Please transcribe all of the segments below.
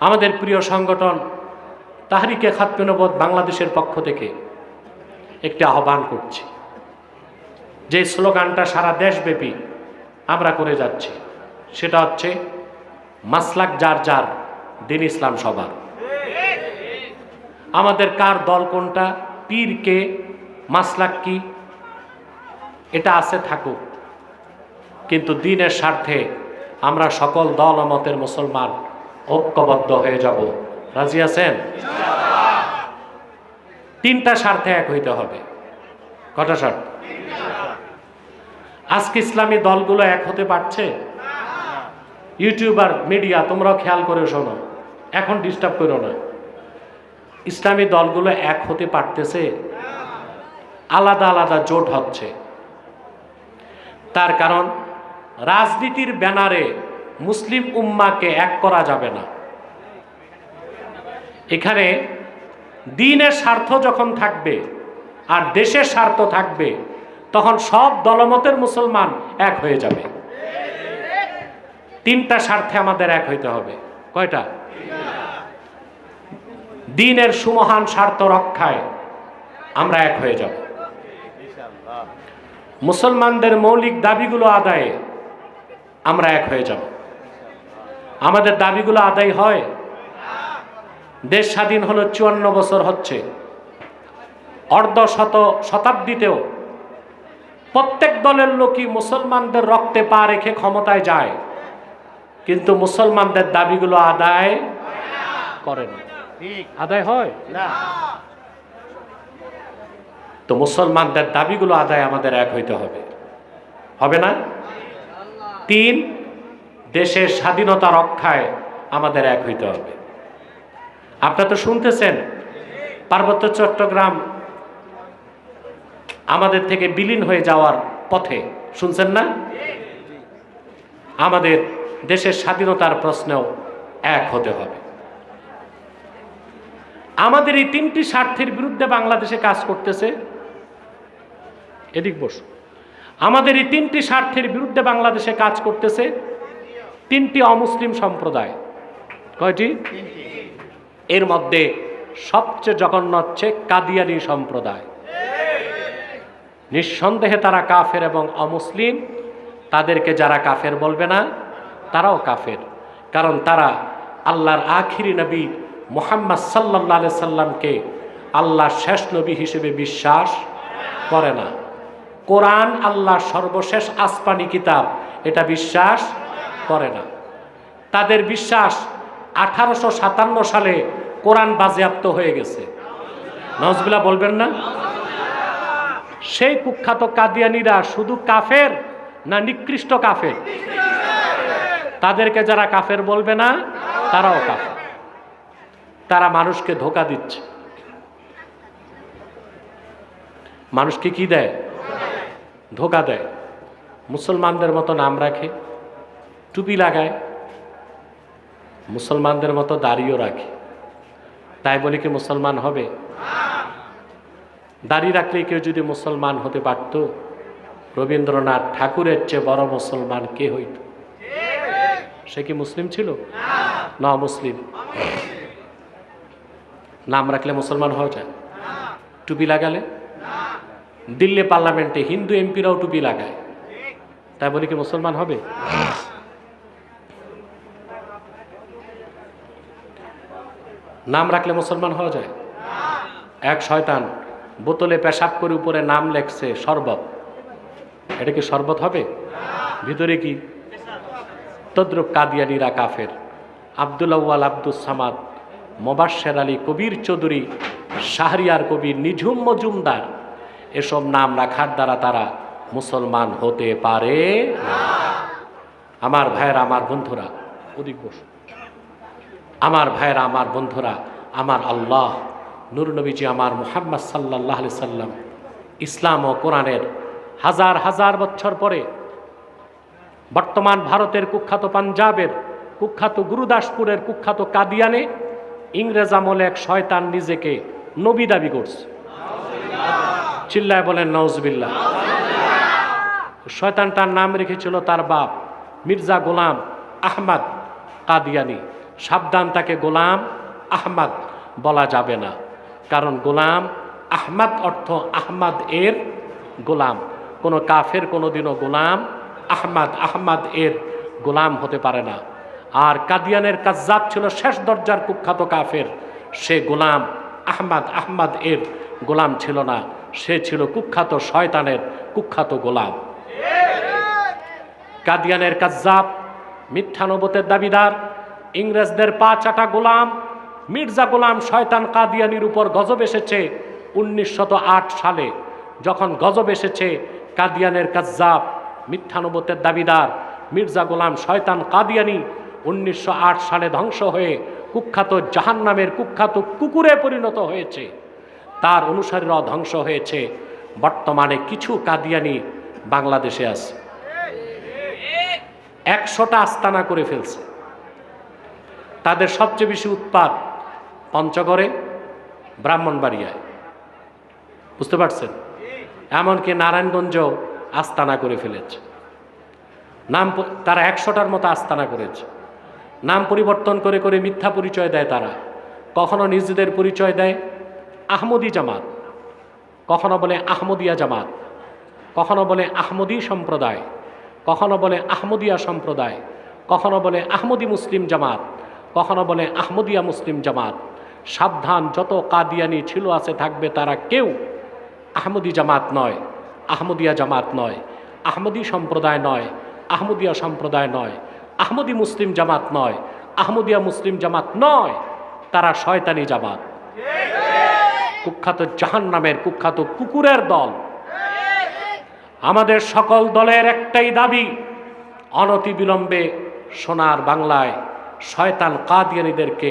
আমাদের প্রিয় সংগঠন তাহারিকে খাতমেনবোধ বাংলাদেশের পক্ষ থেকে একটি আহ্বান করছি। যে স্লোগানটা সারা দেশব্যাপী আমরা করে যাচ্ছি, সেটা হচ্ছে, মাসলাক যার যার, দিন ইসলাম সবার। আমাদের কার দল কোনটা, পীর কে, মাসলাক কি, এটা আছে থাকুক। কিন্তু দিনের স্বার্থে আমরা সকল দল মতের মুসলমান ঐক্যবদ্ধ হয়ে যাব। রাজি আছেন? তিনটা স্বার্থে এক হইতে হবে। কটা স্বার্থ? আজকে ইসলামী দলগুলো এক হতে পারছে? ইউটিউবার, মিডিয়া, তোমরাও খেয়াল করে শোনো। এখন ডিস্টার্ব করো না। ইসলামী দলগুলো এক হতে পারতেছে। আলাদা আলাদা জোট হচ্ছে। তার কারণ, রাজনীতির ব্যানারে মুসলিম উম্মাকে এক করা যাবে না। এখানে দিনের স্বার্থ যখন থাকবে আর দেশের স্বার্থ থাকবে, তখন সব দলমতের মুসলমান এক হয়ে যাবে। তিনটা স্বার্থে আমাদের এক হইতে হবে। কয়টা? দিনের সুমহান স্বার্থ রক্ষায় আমরা এক হয়ে যাব। মুসলমানদের মৌলিক দাবিগুলো আদায়ে আমরা এক হয়ে যাব। আমাদের দাবিগুলো আদায় হয়। দেশ স্বাধীন হলো চুয়ান্ন বছর হচ্ছে। অর্ধ শত শতাব্দীতেও প্রত্যেক দলের লোকই মুসলমানদের রক্তে পা রেখে ক্ষমতায় যায়। কিন্তু মুসলমানদের দাবিগুলো আদায় করে না। আদায় হয়? তো মুসলমানদের দাবিগুলো আদায় আমাদের এক হইতে হবে। হবে না? তিন দেশের স্বাধীনতা রক্ষায় আমাদের এক হইতে হবে। আপনারা তো শুনতেছেন, পার্বত্য চট্টগ্রাম আমাদের থেকে বিলীন হয়ে যাওয়ার পথে, শুনছেন না? আমাদের দেশের স্বাধীনতার প্রশ্নেও এক হতে হবে। আমাদের এই তিনটি স্বার্থের বিরুদ্ধে বাংলাদেশে কাজ করতেছে, এদিক বসু। আমাদের এই তিনটি স্বার্থের বিরুদ্ধে বাংলাদেশে কাজ করতেছে তিনটি অমুসলিম সম্প্রদায়। কয়টি? এর মধ্যে সবচেয়ে জঘন্য হচ্ছে কাদিয়ানি সম্প্রদায়। নিঃসন্দেহে তারা কাফের এবং অমুসলিম। তাদেরকে যারা কাফের বলবে না, তারাও কাফের। কারণ তারা আল্লাহর আখিরি নবী মোহাম্মদ সাল্লাহ সাল্লামকে আল্লাহর শেষ নবী হিসেবে বিশ্বাস করে না। কোরআন আল্লাহর সর্বশেষ আসপানি কিতাব, এটা বিশ্বাস করে না। তাদের বিশ্বাস আঠারোশো সাতান্ন সালে কোরআন বাজেয়াপ্ত হয়ে গেছে। নজবিলা বলবেন না? সেই কুখ্যাত কাদিয়ানিরা শুধু কাফের না নিকৃষ্ট কাফের? তাদেরকে যারা কাফের বলবে না, তারাও কাফের। তারা মানুষকে ধোকা দিচ্ছে। মানুষকে কি দেয়? ধোকা দেয়। মুসলমানদের মতো নাম রাখে। টুপি লাগায়, মুসলমানদের মতো দাড়িও রাখে। তাই বলে কি মুসলমান হবে? দাড়ি রাখলে কেউ যদি মুসলমান হতে পারত, রবীন্দ্রনাথ ঠাকুরের চেয়ে বড় মুসলমান কে হইত? সে কি মুসলিম ছিল? না মুসলিম। নাম রাখলে মুসলমান হওয়া যায়? টুপি লাগালে? দিল্লি পার্লামেন্টে হিন্দু এমপিরাও টুপি লাগায়। তাই বলে কি মুসলমান হবে? নাম রাখলে মুসলমান হওয়া যায়? এক শয়তান বোতলে পেশাব করে উপরে নাম লেখছে শরবত। এটা কি শরবত হবে? ভিতরে কি? তদ্রুপ কাদিয়ানিরা কাফের। আব্দুল আউ্য়াল আব্দুল সামাদ মোবাশ্বের আলী কবির চৌধুরী, শাহরিয়ার কবির নিঝুম মজুমদার, এসব নাম রাখার দ্বারা তারা মুসলমান হতে পারে আমার ভাইয়েরা, আমার বন্ধুরা ওদিক বসুন আমার ভাইয়েরা, আমার বন্ধুরা, আমার আল্লাহ, নূর নবীজি আমার মুহাম্মদ সাল্লাহ সাল্লাম, ইসলাম ও কোরআনের হাজার হাজার বছর পরে বর্তমান ভারতের কুখ্যাত পাঞ্জাবের কুখ্যাত গুরুদাসপুরের কুখ্যাত কাদিয়ানে ইংরেজ আমলে এক শয়তান নিজেকে নবী দাবি করছে। চিল্লায় বলেন নওজবিল্লা শয়তানটার নাম রেখেছিল তার বাপ মির্জা গোলাম আহমদ কাদিয়ানি। সাবধান তাকে গোলাম আহমাদ বলা যাবে না। কারণ গোলাম আহমাদ অর্থ আহমাদ এর গোলাম। কোনো কাফের কোনোদিনও গোলাম আহমাদ আহমাদ এর গোলাম হতে পারে না। আর কাদিয়ানের কাজ্জাব ছিল শেষ দরজার কুখ্যাত কাফের। সে গোলাম আহমাদ আহমাদ এর গোলাম ছিল না। সে ছিল কুখ্যাত শয়তানের কুখ্যাত গোলাম। কাদিয়ানের কাজ্জাব মিথ্যানবতের দাবিদার ইংরেজদের পা চাটা গোলাম, মির্জা গোলাম শয়তান কাদিয়ানির উপর গজব এসেছে উনিশশত সালে, যখন গজব এসেছে কাদিয়ানের কাজ্জাব, মিথ্যানবতের দাবিদার, মির্জা গোলাম শয়তান কাদিয়ানি উনিশশো আট সালে ধ্বংস হয়ে কুখ্যাত জাহান্নামের কুখ্যাত কুকুরে পরিণত হয়েছে। তার অনুসারীরাও ধ্বংস হয়েছে। বর্তমানে কিছু কাদিয়ানি বাংলাদেশে আছে। একশোটা আস্তানা করে ফেলছে। তাদের সবচেয়ে বেশি উৎপাদ পঞ্চগড়ে, ব্রাহ্মণবাড়িয়ায়। বুঝতে পারছেন? এমনকি নারায়ণগঞ্জ আস্তানা করে ফেলেছে। নাম তারা একশোটার মতো আস্তানা করেছে। নাম পরিবর্তন করে করে মিথ্যা পরিচয় দেয় তারা। কখনো নিজেদের পরিচয় দেয় আহমদি জামাত। কখনো বলে আহমদিয়া জামাত। কখনো বলে আহমদি সম্প্রদায়। কখনো বলে আহমদিয়া সম্প্রদায়। কখনো বলে আহমদি মুসলিম জামাত। কখনো বলে, আহমদিয়া মুসলিম জামাত, সাবধান, যত কাদিয়ানি ছিল আছে থাকবে তারা কেউ আহমদি জামাত নয়, আহমদিয়া জামাত নয়, আহমদি সম্প্রদায় নয়, আহমদিয়া সম্প্রদায় নয়, আহমদি মুসলিম জামাত নয়, আহমদিয়া মুসলিম জামাত নয়, তারা শয়তানি জামাত। কুখ্যাত জাহান নামের কুখ্যাত কুকুরের দল। আমাদের সকল দলের একটাই দাবি অনতি বিলম্বে সোনার বাংলায় শয়তান কাদিয়ানিদেরকে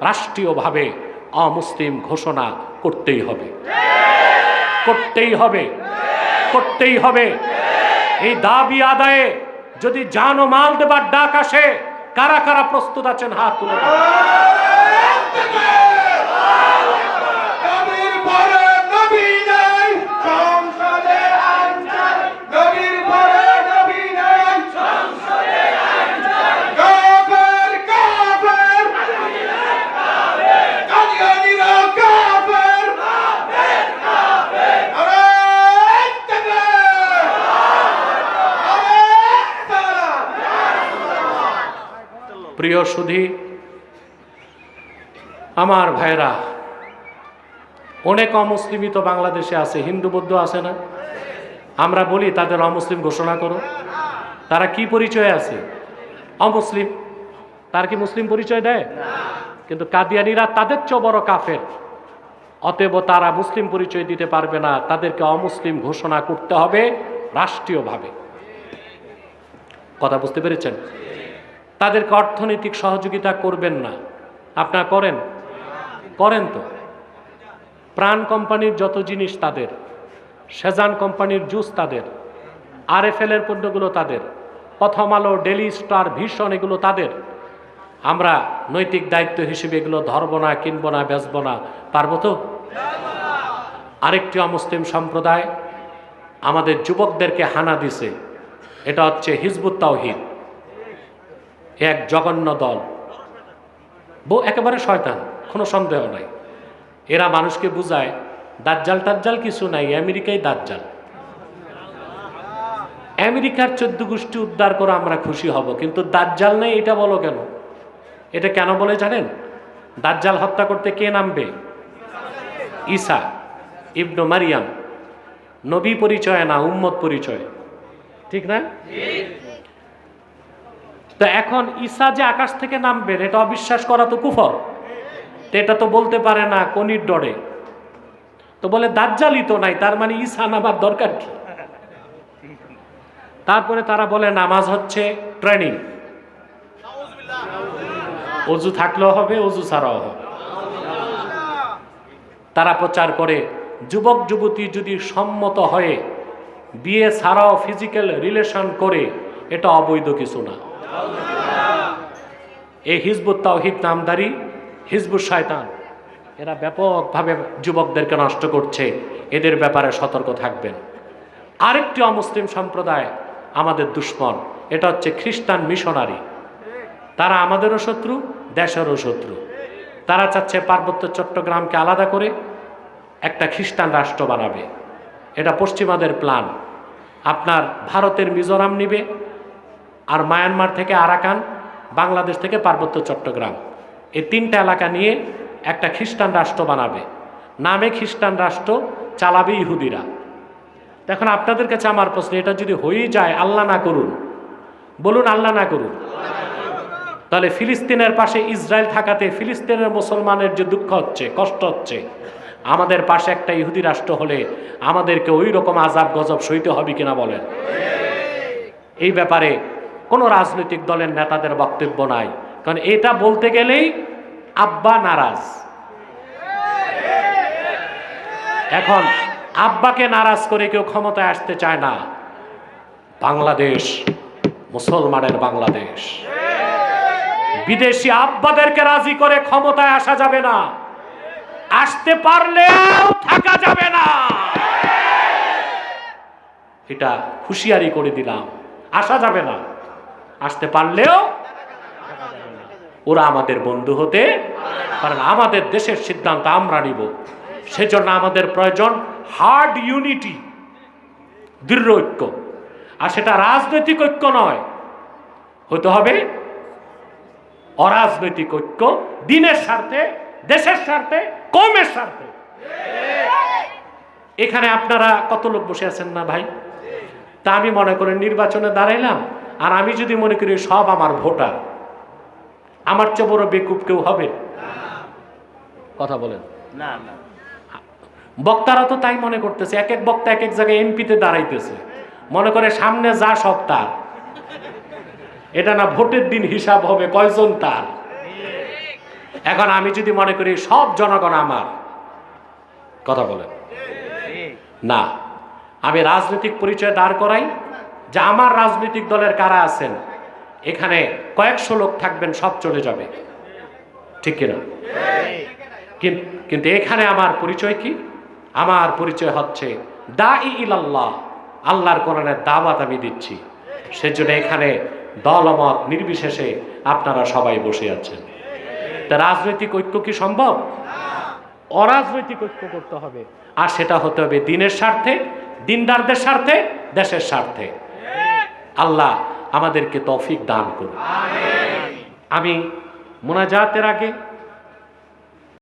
রাষ্ট্রীয়ভাবে অমুসলিম ঘোষণা করতেই হবে। করতেই হবে। করতেই হবে। এই দাবি আদায়ে যদি জান মাল দেবার ডাক আসে, কারা কারা প্রস্তুত আছেন হাত তুলে দেখান। নবীর পরে নবী নাই সংসদে আইন চাই নবীর পরে নবী নাই সংসদে আইন চাই কাফের কাফের কাদিয়ানীরা কাফের কাফের কাফের আরে তাকবীর আরে সালাম প্রিয় সুধী আমার ভাইরা অনেক অমুসলিমই তো বাংলাদেশে আছে হিন্দু বৌদ্ধ আছে না? আমরা বলি তাদের অমুসলিম ঘোষণা করো। তারা কি পরিচয় আছে? অমুসলিম। তার কি মুসলিম পরিচয় দেয়? কিন্তু কাদিয়ানিরা তাদের চেয়েও বড় কাফের। অতএব তারা মুসলিম পরিচয় দিতে পারবে না। তাদেরকে অমুসলিম ঘোষণা করতে হবে রাষ্ট্রীয়ভাবে। কথা বুঝতে পেরেছেন? তাদেরকে অর্থনৈতিক সহযোগিতা করবেন না। আপনারা করেন? করেন তো। প্রাণ কোম্পানির যত জিনিস তাদের, সেজান কোম্পানির জুস তাদের আর এফ এর পণ্যগুলো তাদের, প্রথম আলো ডেলি স্টার, ভীষণ এগুলো তাদের। আমরা নৈতিক দায়িত্ব হিসেবে এগুলো ধরব না, কিনব না, বেচবো না, পারব তো? আরেকটি অমুসলিম সম্প্রদায় আমাদের যুবকদেরকে হানা দিছে। এটা হচ্ছে হিজবুত তাওহিদ। এক জঘন্য দল। বউ একেবারে শয়তান, কোনো সন্দেহ নাই। এরা মানুষকে বুঝায়, দাজ্জাল টাজ্জাল কিছু নাই, আমেরিকাই দাজ্জাল। আমেরিকার চোদ্দ গোষ্ঠী উদ্ধার করে আমরা খুশি হব, কিন্তু দাজ্জাল নেই, এটা বলো কেন? এটা কেন বলে জানেন? দাজ্জাল হত্যা করতে কে নামবে? ঈসা ইবনু মারিয়াম। নবী পরিচয় না, উম্মত পরিচয়। ঠিক না? তো এখন ঈসা যে আকাশ থেকে নামবেন, এটা অবিশ্বাস করা তো কুফর। এটা তো বলতে পারে না, কনির ডরে। তো বলে, দাজ্জালই তো নাই, তার মানে ঈসা নামার দরকার কি? তারপরে তারা বলে, নামাজ হচ্ছে ট্রেনিং। অজু থাকলেও হবে, অজু ছাড়াও হবে। তারা প্রচার করে, যুবক, যুবতী যদি সম্মত হয়ে বিয়ে ছাড়াও ফিজিক্যাল রিলেশন করে, এটা অবৈধ কিছু না। এই হিজবুত তাওহিদ নামদারি, হিজবুত শয়তান। এরা ব্যাপকভাবে যুবকদেরকে নষ্ট করছে। এদের ব্যাপারে সতর্ক থাকবেন। আরেকটি অমুসলিম সম্প্রদায় আমাদের দুশ্মন। এটা হচ্ছে খ্রিস্টান মিশনারি। তারা আমাদেরও শত্রু, দেশেরও শত্রু। তারা চাচ্ছে পার্বত্য চট্টগ্রামকে আলাদা করে একটা খ্রিস্টান রাষ্ট্র বানাবে। এটা পশ্চিমাদের প্ল্যান। আপনার ভারতের মিজোরাম নিবে আর মায়ানমার থেকে আরাকান, বাংলাদেশ থেকে পার্বত্য চট্টগ্রাম। এই তিনটা এলাকা নিয়ে একটা খ্রিস্টান রাষ্ট্র বানাবে। নামে খ্রিস্টান রাষ্ট্র, চালাবে ইহুদিরা। এখন আপনাদের কাছে আমার প্রশ্ন, এটা যদি হয়েই যায়, আল্লাহ না করুন। বলুন, আল্লাহ না করুন। তাহলে ফিলিস্তিনের পাশে ইসরায়েল থাকাতে ফিলিস্তিনের মুসলমানের যে দুঃখ হচ্ছে, কষ্ট হচ্ছে, আমাদের পাশে একটা ইহুদি রাষ্ট্র হলে আমাদেরকে ওই রকম আজাব গজব সইতে হবে কিনা বলেন? এই ব্যাপারে কোনো রাজনৈতিক দলের নেতাদের বক্তব্য নাই। কারণ এটা বলতে গেলেই আব্বা নারাজ। এখন আব্বাকে নারাজ করে কেউ ক্ষমতায় আসতে চায় না। বাংলাদেশ, মুসলমানের বাংলাদেশ। বিদেশি আব্বাদেরকে রাজি করে ক্ষমতায় আসা যাবে না। আসতে পারলেও থাকা যাবে না। এটা হুঁশিয়ারি করে দিলাম। আসা যাবে না। আসতে পারলেও ওরা আমাদের বন্ধু হতে কারণ আমাদের দেশের সিদ্ধান্ত আমরা নিব। সেজন্য আমাদের প্রয়োজন হার্ড ইউনিটি দৃঢ় ঐক্য। আর সেটা রাজনৈতিক ঐক্য নয়, হতে হবে অরাজনৈতিক ঐক্য, দিনের স্বার্থে, দেশের স্বার্থে, কমের স্বার্থে। এখানে আপনারা কত লোক বসে আছেন না ভাই? তা আমি মনে করি নির্বাচনে দাঁড়াইলাম। আর আমি যদি মনে করি সব আমার ভোটার আমার চেয়ে বড় বেকুব কেউ হবে? কথা বলেন। না না। বক্তারা তো তাই মনে করতেছে এক এক বক্তা এক এক জায়গায় এমপিতে দাঁড়াইতেছে। মনে করে সামনে যা সব তার। এটা না ভোটের দিন হিসাব হবে কয়জন তার? এখন আমি যদি মনে করি সব জনগণ আমার কথা বলেন। না আমি রাজনৈতিক পরিচয় দাঁড় করাই যে আমার রাজনৈতিক দলের কারা আছেন, এখানে কয়েকশো লোক থাকবেন, সব চলে যাবে। ঠিক কিনা? কিন- কিন্তু এখানে আমার পরিচয় কি? আমার পরিচয় হচ্ছে দা ইলাল্লাহ, আল্লাহর কোরআনের দাওয়াত আমি দিচ্ছি। সেজন্য এখানে দলমত নির্বিশেষে আপনারা সবাই বসে আছেন। তা রাজনৈতিক ঐক্য কি সম্ভব? অরাজনৈতিক ঐক্য করতে হবে। আর সেটা হতে হবে দিনের স্বার্থে, দিনদারদের স্বার্থে, দেশের স্বার্থে। আল্লাহ আমাদেরকে তৌফিক দান করুন। আমি মোনাজাতের আগে